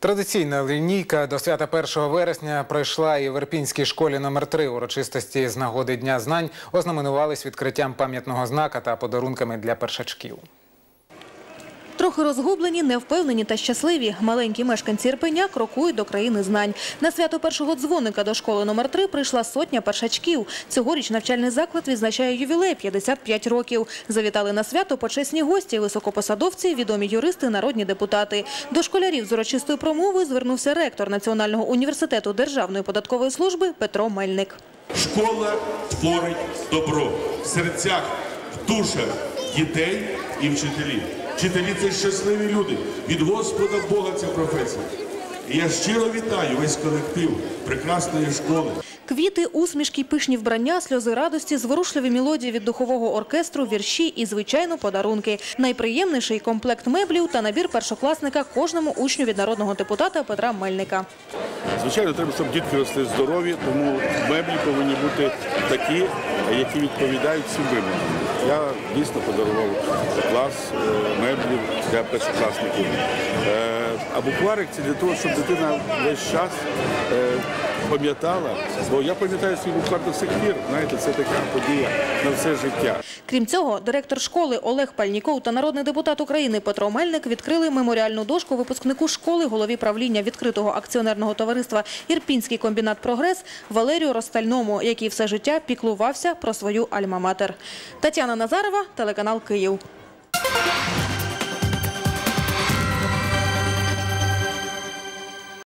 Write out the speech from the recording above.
Традиційна лінійка до свята 1 вересня пройшла і в Ірпінській школі номер 3 Урочистості з нагоди Дня знань ознаменувались відкриттям пам'ятного знака та подарунками для першачків. Трохи розгублені, невпевнені та щасливі. Маленькі мешканці Ірпеня крокують до країни знань. На свято першого дзвоника до школи номер 3 прийшла сотня першачків. Цьогоріч навчальний заклад відзначає ювілей – 55 років. Завітали на свято почесні гості, високопосадовці, відомі юристи, народні депутати. До школярів з урочистою промовою звернувся ректор Національного університету Державної податкової служби Петро Мельник. Школа творить добро в серцях, в душах дітей і вчителів. Вчителі це щасливі люди. Від Господа Бога ця професія. І я щиро вітаю весь колектив прекрасної школи. Квіти, усмішки, пишні вбрання, сльози радості, зворушливі мелодії від духового оркестру, вірші і, звичайно, подарунки. Найприємніший комплект меблів та набір першокласника кожному учню від народного депутата Петра Мельника. Звичайно, треба, щоб дітки росли здорові, тому меблі повинні бути такі, які відповідають всім вимогам. Я дійсно подарував клас е, меблів для першокласників. Е, А букварик це для того, щоб дитина весь час е, пам'ятала, бо я пам'ятаю свій буквар до сих пір. Знаєте, це така подія на все життя. Крім цього, директор школи Олег Пальніков та народний депутат України Петро Мельник відкрили меморіальну дошку випускнику школи, голові правління відкритого акціонерного товариства «Ірпінський комбінат «Прогрес» Валерію Ростальному, який все життя піклувався про свою альма-матер. Тетяна Назарова, телеканал «Київ».